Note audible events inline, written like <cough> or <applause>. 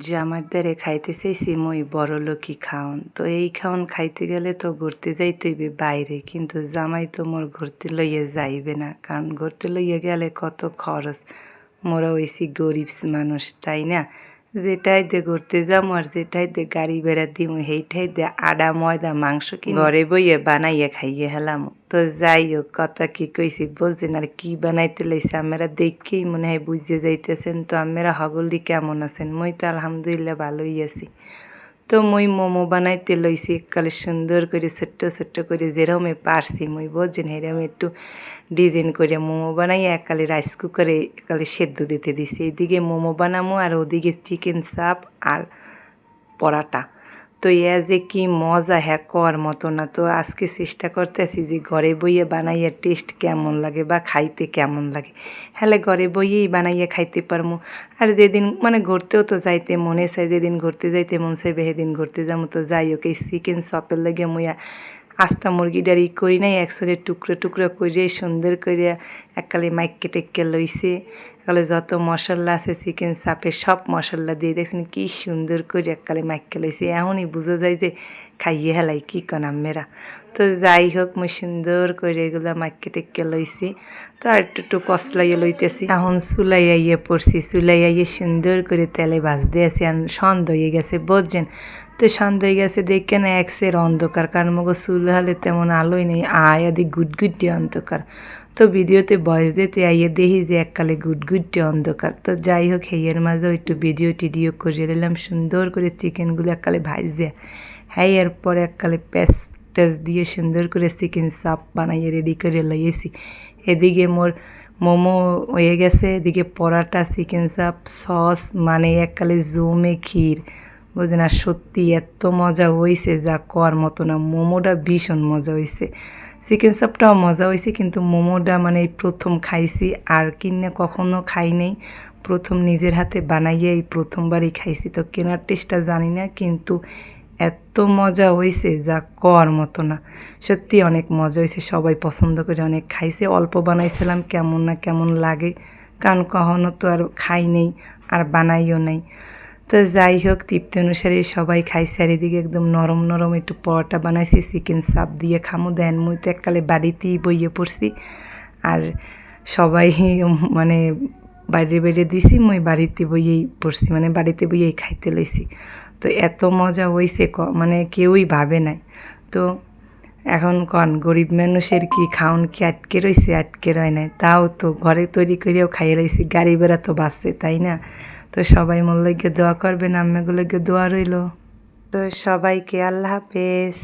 জামাইদারে খাইতে চাইছি মই বড় লোকই খাওন। তো এই খাওন খাইতে গেলে তো ঘুরতে যাইতে হইবে বাইরে, কিন্তু জামাই তো মোর ঘুরতে লইয়া যাইবে না, কারণ ঘুরতে লইয়া গেলে কত খরচ। মোরা ওইসি গরিব মানুষ, তাই না? যেটাই দে ঘুরতে যাব আর যেটাই দে গাড়ি বেড়া দিম, সেইটাই দে আডা ময়দা, মাংস কি ঘরে বইয়ে বানাইয়ে খাইয়ে হেলাম। তো যাই হোক, কথা কি কইছি বলছেন আর কি বানাইতে লাইছে? আমেরা দেখেই মনে হয় বুঝে যাইতেছেন। তো আমরা হগলি কেমন আছেন? মই তো আলহামদুলিল্লাহ ভালোই আছি। তো মই মোমো বানাইতে লইছি কালে সুন্দর করে, ছোট্ট ছোট্ট করে যেরমে পারছি মই বোঝেন হেরম একটু ডিজাইন করে মোমো বানাই এককালে রাইস কুকারে এককালে সেদ্ধ দিতে দিছি। এদিকে মোমো বানামো আর ওদিকে চিকেন চাপ আর পরাটা। তো ইয়া যে কি মজা হ্যাঁ কর মতো না। তো আজকে চেষ্টা করতেছি যে ঘরে বইয়ে বানাইয়া টেস্ট কেমন লাগে বা খাইতে কেমন লাগে। হ্যালে ঘরে বইয়েই বানাইয়া খাইতে পারব আর যেদিন মানে ঘুরতেও তো যাইতে মনে চাই, যেদিন ঘুরতে যাইতে মন চাইবে সেদিন ঘুরতে যাব তো যাই ওকে চিকেন চপের লাগে মুইয়া আস্তা মুরগিটার ই করি নাই একসরে টুকরো টুকরো করে সুন্দর করে এককালে মাইকে টেক্কে লইছে। একালে যত মশলা আছে চিকেন চাপে সব মশলা দিয়ে দেখছেন কি সুন্দর করে এককালে মাইকে লইছে। এমনই বোঝা যায় যে খাইয়ে হেলাই কি কনাম মেরা তো যাই হোক, মুই সুন্দর করে এগুলো মাইকে টেক্কে লইছি। তো আর একটু একটু কসলাইয়ে লইতেছি। এখন চুলাইয়া ইয়ে পড়ছি চুলাইয়া ইয়ে সুন্দর করে তেলে ভাজতে আছি আর সন্দ হয়ে গেছে, বুঝছেন? তো সন্ধ্যা হয়ে গেছে দেখে না একসের অন্ধকার, কারণ মগো চুল হলে তেমন আলোই নেই, আয় আদি গুটগুটটি অন্ধকার। তো ভিডিওতে বয়স দিতে আইয়ে দেখি যে এককালে গুটগুটটি অন্ধকার। তো যাই হোক হেয়ের মাঝেও একটু ভিডিও টিডিও করে নিলাম, সুন্দর করে চিকেনগুলো এককালে ভাজছে হ্যাঁ এরপরে এককালে পেস্ট দিয়ে সুন্দর করে চিকেন চাপ বানাইয়ে রেডি করে লইয়েছি। এদিকে মোর মোমো হয়ে গেছে, এদিকে পরাটা, চিকেন চাপ সস মানে এককালে জমে ক্ষীর। বুঝলেন না, সত্যি এত মজা হয়েছে যা কর মতো না। মোমোটা ভীষণ মজা হয়েছে চিকেন চাপটাও মজা হয়েছে কিন্তু মোমোটা মানে প্রথম খাইছি, আর কিনে কখনো খাই নাই। প্রথম নিজের হাতে বানাইয়ে এই প্রথমবারই খাইছি, তো কেনার টেস্টটা জানি না, কিন্তু এত মজা হয়েছে যা কর মতো না। সত্যি অনেক মজা হয়েছে সবাই পছন্দ করে অনেক খাইছে। অল্প বানাইছিলাম, কেমন না কেমন লাগে। কারণ কখনো তো আর খাই নেই, আর বানাইও নাই। তো যাই হোক, তৃপ্তি অনুসারে সবাই খাইছে আর এদিকে একদম নরম নরম একটু পরোটা বানাইছি, চিকেন সাপ দিয়ে খামো। দেন মুই তো এককালে বাড়িতেই বইয়ে পড়ছি। আর সবাই <laughs> মানে বাইরে বাইরে দিছি, মুই বাড়িতে বইয়েই পড়ছি মানে বাড়িতে বইয়েই খাইতে লইছি। তো এত মজা হয়েছে মানে কেউই ভাবে নাই। তো এখন কন, গরিব মানুষের কি খাওন কি আটকে রয়েছে আটকে রয় নাই। তাও তো ঘরে তৈরি করেও খাইয়ে রয়েছি গাড়ি বেড়া তো বাঁচছে, তাই না? তো সবাই মোল্লাইকে দোয়া করবেন আম্মাগুলোকে দোয়া রইল। তো সবাইকে আল্লাহ হাফেজ।